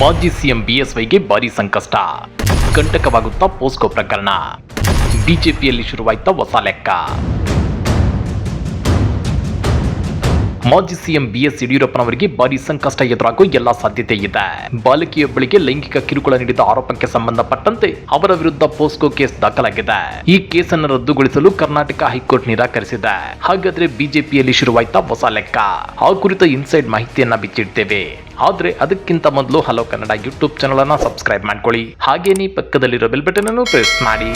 ಮಾಜಿ ಸಿಎಂ ಬಿಎಸ್ವೈಗೆ ಭಾರಿ ಸಂಕಷ್ಟ. ಕಂಟಕವಾಗುತ್ತಾ ಪೋಸ್ಕೋ ಪ್ರಕರಣ. ಬಿಜೆಪಿಯಲ್ಲಿ ಶುರುವಾಯ್ತಾ ಹೊಸ ಲೆಕ್ಕ. ಮಾಜಿ ಸಿಎಂ ಬಿಎಸ್ ಯಡಿಯೂರಪ್ಪನವರಿಗೆ ಭಾರಿ ಸಂಕಷ್ಟ ಎದುರಾಗುವ ಎಲ್ಲಾ ಸಾಧ್ಯತೆ ಇದೆ. ಬಾಲಕಿಯೊಬ್ಬಳಿಗೆ ಲೈಂಗಿಕ ಕಿರುಕುಳ ನೀಡಿದ ಆರೋಪಕ್ಕೆ ಸಂಬಂಧಪಟ್ಟಂತೆ ಅವರ ವಿರುದ್ಧ ಪೋಸ್ಕೋ ಕೇಸ್ ದಾಖಲಾಗಿದೆ. ಈ ಕೇಸನ್ನು ರದ್ದುಗೊಳಿಸಲು ಕರ್ನಾಟಕ ಹೈಕೋರ್ಟ್ ನಿರಾಕರಿಸಿದೆ. ಹಾಗಾದ್ರೆ ಬಿಜೆಪಿಯಲ್ಲಿ ಶುರುವಾಯ್ತಾ ಹೊಸ ಲೆಕ್ಕ? ಆ ಕುರಿತ ಇನ್ಸೈಡ್ ಮಾಹಿತಿಯನ್ನ ಬಿಚ್ಚಿಡ್ತೇವೆ. ಆದ್ರೆ ಅದಕ್ಕಿಂತ ಮೊದಲು ಹಲೋ ಕನ್ನಡ ಯೂಟ್ಯೂಬ್ ಚಾನಲ್ ಅನ್ನ ಸಬ್ಸ್ಕ್ರೈಬ್ ಮಾಡ್ಕೊಳ್ಳಿ. ಹಾಗೇನೇ ಪಕ್ಕದಲ್ಲಿರೋ ಬೆಲ್ ಬಟನ್ ಅನ್ನು ಪ್ರೆಸ್ ಮಾಡಿ.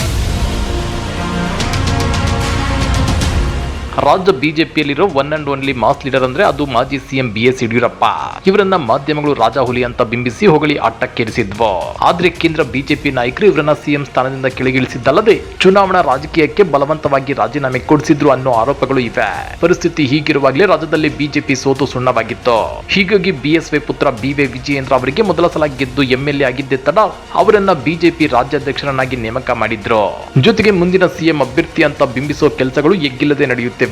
ರಾಜ್ಯ ಬಿಜೆಪಿಯಲ್ಲಿರೋ one and only mass leader ಅಂದ್ರೆ ಅದು ಮಾಜಿ ಸಿಎಂ ಬಿ ಎಸ್ ಯಡಿಯೂರಪ್ಪ. ಇವರನ್ನ ಮಾಧ್ಯಮಗಳು ರಾಜಹುಲಿ ಅಂತ ಬಿಂಬಿಸಿ ಹೊಗಳಿ ಆಟಕ್ಕೇರಿಸಿದ್ವು. ಆದ್ರೆ ಕೇಂದ್ರ ಬಿಜೆಪಿ ನಾಯಕರು ಇವರನ್ನ ಸಿಎಂ ಸ್ಥಾನದಿಂದ ಕೆಳಗಿಳಿಸಿದ್ದಲ್ಲದೆ ಚುನಾವಣಾ ರಾಜಕೀಯಕ್ಕೆ ಬಲವಂತವಾಗಿ ರಾಜೀನಾಮೆ ಕೊಡಿಸಿದ್ರು ಅನ್ನೋ ಆರೋಪಗಳು ಇವೆ. ಪರಿಸ್ಥಿತಿ ಹೀಗಿರುವಾಗಲೇ ರಾಜ್ಯದಲ್ಲಿ ಬಿಜೆಪಿ ಸೋತು ಸುಣ್ಣವಾಗಿತ್ತು. ಹೀಗಾಗಿ ಬಿಎಸ್ವೈ ಪುತ್ರ ಬಿ ವೈ ವಿಜಯೇಂದ್ರ ಅವರಿಗೆ ಮೊದಲ ಸಲ ಗೆದ್ದು ಎಂಎಲ್ಎ ಆಗಿದ್ದೆ ತಡ ಅವರನ್ನ ಬಿಜೆಪಿ ರಾಜ್ಯಾಧ್ಯಕ್ಷರನ್ನಾಗಿ ನೇಮಕ ಮಾಡಿದ್ರು. ಜೊತೆಗೆ ಮುಂದಿನ ಸಿಎಂ ಅಭ್ಯರ್ಥಿ ಅಂತ ಬಿಂಬಿಸುವ ಕೆಲಸಗಳು ಎಗ್ಗಿಲ್ಲದೆ ನಡೆಯುತ್ತಿವೆ.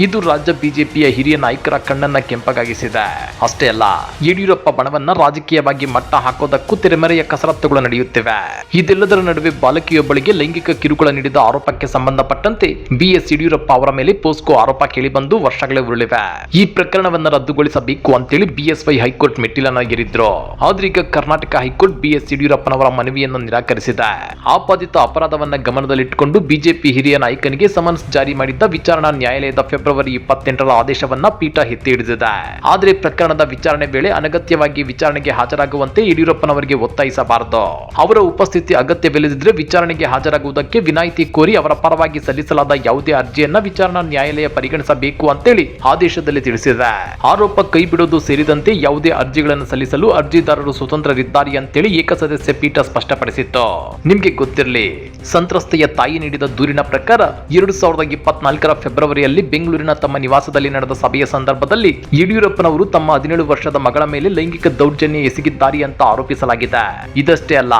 ಇದು ರಾಜ್ಯ ಬಿಜೆಪಿಯ ಹಿರಿಯ ನಾಯಕರ ಕಣ್ಣನ್ನ ಕೆಂಪಗಾಗಿಸಿದೆ. ಅಷ್ಟೇ ಅಲ್ಲ, ಯಡಿಯೂರಪ್ಪ ಬಣವನ್ನ ರಾಜಕೀಯವಾಗಿ ಮಟ್ಟ ಹಾಕೋದಕ್ಕೂ ತೆರೆಮರೆಯ ಕಸರತ್ತುಗಳು ನಡೆಯುತ್ತಿವೆ. ಇದೆಲ್ಲದರ ನಡುವೆ ಬಾಲಕಿಯೊಬ್ಬಳಿಗೆ ಲೈಂಗಿಕ ಕಿರುಕುಳ ನೀಡಿದ ಆರೋಪಕ್ಕೆ ಸಂಬಂಧಪಟ್ಟಂತೆ ಬಿಎಸ್ ಯಡಿಯೂರಪ್ಪ ಅವರ ಮೇಲೆ ಪೋಸ್ಕೋ ಆರೋಪ ಕೇಳಿಬಂದು ವರ್ಷಗಳೇ ಉರುಳಿವೆ. ಈ ಪ್ರಕರಣವನ್ನ ರದ್ದುಗೊಳಿಸಬೇಕು ಅಂತೇಳಿ ಬಿಎಸ್ವೈ ಹೈಕೋರ್ಟ್ ಮೆಟ್ಟಿಲನ್ನ ಏರಿದ್ರು. ಆದ್ರೆ ಈಗ ಕರ್ನಾಟಕ ಹೈಕೋರ್ಟ್ ಬಿಎಸ್ ಯಡಿಯೂರಪ್ಪನವರ ಮನವಿಯನ್ನು ನಿರಾಕರಿಸಿದೆ. ಆಪಾದಿತ ಅಪರಾಧವನ್ನ ಗಮನದಲ್ಲಿಟ್ಟುಕೊಂಡು ಬಿಜೆಪಿ ಹಿರಿಯ ನಾಯಕನಿಗೆ ಸಮನ್ಸ್ ಜಾರಿ ಮಾಡಿದ್ದ ವಿಚಾರಣಾ ನ್ಯಾಯಾಲಯದ ಫೆಬ್ರವರಿ ಇಪ್ಪತ್ತೆಂಟರ ಆದೇಶವನ್ನ ಪೀಠ ಎತ್ತಿ ಹಿಡಿದಿದೆ. ಆದರೆ ಪ್ರಕರಣದ ವಿಚಾರಣೆ ವೇಳೆ ಅನಗತ್ಯವಾಗಿ ವಿಚಾರಣೆಗೆ ಹಾಜರಾಗುವಂತೆ ಯಡಿಯೂರಪ್ಪನವರಿಗೆ ಒತ್ತಾಯಿಸಬಾರದು. ಅವರ ಉಪಸ್ಥಿತಿ ಅಗತ್ಯವಿಲ್ಲದಿದ್ರೆ ವಿಚಾರಣೆಗೆ ಹಾಜರಾಗುವುದಕ್ಕೆ ವಿನಾಯಿತಿ ಕೋರಿ ಅವರ ಪರವಾಗಿ ಸಲ್ಲಿಸಲಾದ ಯಾವುದೇ ಅರ್ಜಿಯನ್ನ ವಿಚಾರಣಾ ನ್ಯಾಯಾಲಯ ಪರಿಗಣಿಸಬೇಕು ಅಂತೇಳಿ ಆದೇಶದಲ್ಲಿ ತಿಳಿಸಿದೆ. ಆರೋಪ ಕೈ ಬಿಡೋದು ಸೇರಿದಂತೆ ಯಾವುದೇ ಅರ್ಜಿಗಳನ್ನು ಸಲ್ಲಿಸಲು ಅರ್ಜಿದಾರರು ಸ್ವತಂತ್ರರಿದ್ದಾರೆ ಅಂತೇಳಿ ಏಕಸದಸ್ಯ ಪೀಠ ಸ್ಪಷ್ಟಪಡಿಸಿತ್ತು. ನಿಮ್ಗೆ ಗೊತ್ತಿರಲಿ, ಸಂತ್ರಸ್ತೆಯ ತಾಯಿ ನೀಡಿದ ದೂರಿನ ಪ್ರಕಾರ ಎರಡು ಸಾವಿರದ ಇಪ್ಪತ್ನಾಲ್ಕರ ಫೆಬ್ರವರಿಯಲ್ಲಿ ಬೆಂಗಳೂರಿನ ತಮ್ಮ ನಿವಾಸದಲ್ಲಿ ನಡೆದ ಸಭೆಯ ಸಂದರ್ಭದಲ್ಲಿ ಯಡಿಯೂರಪ್ಪನವರು ತಮ್ಮ ಹದಿನೇಳು ವರ್ಷದ ಮಗಳ ಮೇಲೆ ಲೈಂಗಿಕ ದೌರ್ಜನ್ಯ ಎಸಗಿದ್ದಾರೆ ಅಂತ ಆರೋಪಿಸಲಾಗಿದೆ. ಇದಷ್ಟೇ ಅಲ್ಲ,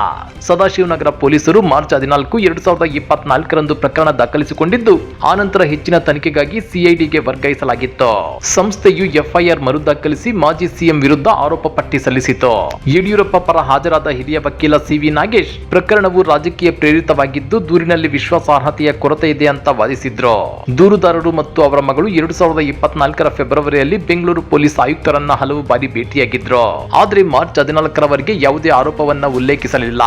ಸದಾಶಿವನಗರ ಪೊಲೀಸರು ಮಾರ್ಚ್ ಹದಿನಾಲ್ಕು, ಎರಡು ಸಾವಿರದ ಇಪ್ಪತ್ನಾಲ್ಕರಂದು ಪ್ರಕರಣ ದಾಖಲಿಸಿಕೊಂಡಿದ್ದು, ಆನಂತರ ಹೆಚ್ಚಿನ ತನಿಖೆಗಾಗಿ ಸಿಐಡಿಗೆ ವರ್ಗಾಯಿಸಲಾಗಿತ್ತು. ಸಂಸ್ಥೆಯು ಎಫ್ಐಆರ್ ಮರು ದಾಖಲಿಸಿ ಮಾಜಿ ಸಿಎಂ ವಿರುದ್ಧ ಆರೋಪ ಪಟ್ಟಿ ಸಲ್ಲಿಸಿತು ಯಡಿಯೂರಪ್ಪ ಪರ ಹಾಜರಾದ ಹಿರಿಯ ವಕೀಲ ಸಿವಿ ನಾಗೇಶ್, ಪ್ರಕರಣವು ರಾಜಕೀಯ ಪ್ರೇರಿತವಾಗಿದ್ದು, ದೂರಿನಲ್ಲಿ ವಿಶ್ವಾಸಾರ್ಹತೆಯ ಕೊರತೆ ಇದೆ ಅಂತ ವಾದಿಸಿದ್ರು. ದೂರುದಾರರು ಮತ್ತು ಅವರ ಮಗಳು ಎರಡು ಸಾವಿರದ ಇಪ್ಪತ್ನಾಲ್ಕರ ಫೆಬ್ರವರಿಯಲ್ಲಿ ಬೆಂಗಳೂರು ಪೊಲೀಸ್ ಆಯುಕ್ತರನ್ನ ಹಲವು ಬಾರಿ ಭೇಟಿಯಾಗಿದ್ರು. ಆದ್ರೆ ಮಾರ್ಚ್ ಹದಿನಾಲ್ಕರವರೆಗೆ ಯಾವುದೇ ಆರೋಪವನ್ನ ಉಲ್ಲೇಖಿಸಲಿಲ್ಲ.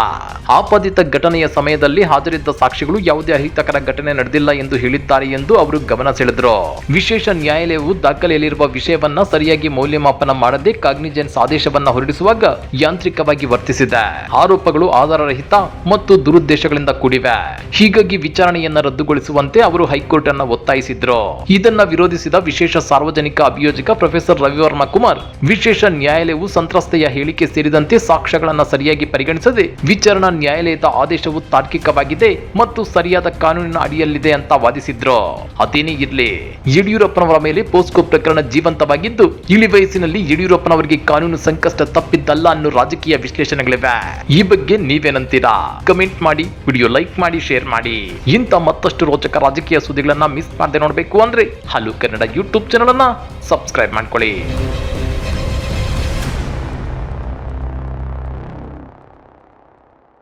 ಆಪಾದಿತ ಘಟನೆಯ ಸಮಯದಲ್ಲಿ ಹಾಜರಿದ್ದ ಸಾಕ್ಷಿಗಳು ಯಾವುದೇ ಅಹಿತಕರ ಘಟನೆ ನಡೆದಿಲ್ಲ ಎಂದು ಹೇಳಿದ್ದಾರೆ ಎಂದು ಅವರು ಗಮನ ಸೆಳೆದರು. ವಿಶೇಷ ನ್ಯಾಯಾಲಯವು ದಾಖಲೆಯಲ್ಲಿರುವ ವಿಷಯವನ್ನ ಸರಿಯಾಗಿ ಮೌಲ್ಯಮಾಪನ ಮಾಡದೆ ಕಾಗ್ನಿಜೆನ್ಸ್ ಆದೇಶವನ್ನ ಹೊರಡಿಸುವಾಗ ಯಾಂತ್ರಿಕವಾಗಿ ವರ್ತಿಸಿದೆ. ಆರೋಪಗಳು ಆಧಾರರಹಿತ ಮತ್ತು ದುರುದ್ದೇಶಗಳಿಂದ ಕೂಡಿವೆ. ಹೀಗಾಗಿ ವಿಚಾರಣೆಯನ್ನ ರದ್ದುಗೊಳಿಸುವಂತೆ ಅವರು ಹೈಕೋರ್ಟ್ ಅನ್ನ ಒತ್ತಾಯಿಸಿದ್ರು. ಇದನ್ನ ವಿರೋಧಿಸಿದ ವಿಶೇಷ ಸಾರ್ವಜನಿಕ ಅಭಿಯೋಜಕ ಪ್ರೊಫೆಸರ್ ರವಿವರ್ಮ ಕುಮಾರ್, ವಿಶೇಷ ನ್ಯಾಯಾಲಯವು ಸಂತ್ರಸ್ತೆಯ ಹೇಳಿಕೆ ಸೇರಿದಂತೆ ಸಾಕ್ಷ್ಯಗಳನ್ನು ಸರಿಯಾಗಿ ಪರಿಗಣಿಸದೆ ವಿಚಾರಣಾ ನ್ಯಾಯಾಲಯದ ಆದೇಶವು ತಾರ್ಕಿಕವಾಗಿದೆ ಮತ್ತು ಸರಿಯಾದ ಕಾನೂನಿನ ಅಡಿಯಲ್ಲಿದೆ ಅಂತ ವಾದಿಸಿದ್ರು. ಅದೇನೇ ಇರ್ಲಿ, ಯಡಿಯೂರಪ್ಪನವರ ಮೇಲೆ ಪೋಸ್ಕೋ ಪ್ರಕರಣ ಜೀವಂತವಾಗಿದ್ದು, ಇಳಿ ವಯಸ್ಸಿನಲ್ಲಿ ಯಡಿಯೂರಪ್ಪನವರಿಗೆ ಕಾನೂನು ಸಂಕಷ್ಟ ತಪ್ಪಿದ್ದಲ್ಲ ಅನ್ನೋ ರಾಜಕೀಯ ವಿಶ್ಲೇಷಣೆಗಳಿವೆ. ಈ ಬಗ್ಗೆ ನೀವೇನಂತೀರಾ? ಕಮೆಂಟ್ ಮಾಡಿ, ವಿಡಿಯೋ ಲೈಕ್ ಮಾಡಿ, ಶೇರ್ ಮಾಡಿ. ಇಂಥ ಮತ್ತಷ್ಟು ರೋಚಕ ರಾಜಕೀಯ ಸುದ್ದಿಗಳನ್ನ ಮಿಸ್ ಮಾಡದೆ ನೋಡಬೇಕು ಅಂದ್ರೆ ಹಲೋ ಕನ್ನಡ ಯೂಟ್ಯೂಬ್ ಚಾನಲನ್ನು ಸಬ್ಸ್ಕ್ರೈಬ್ ಮಾಡ್ಕೊಳ್ಳಿ.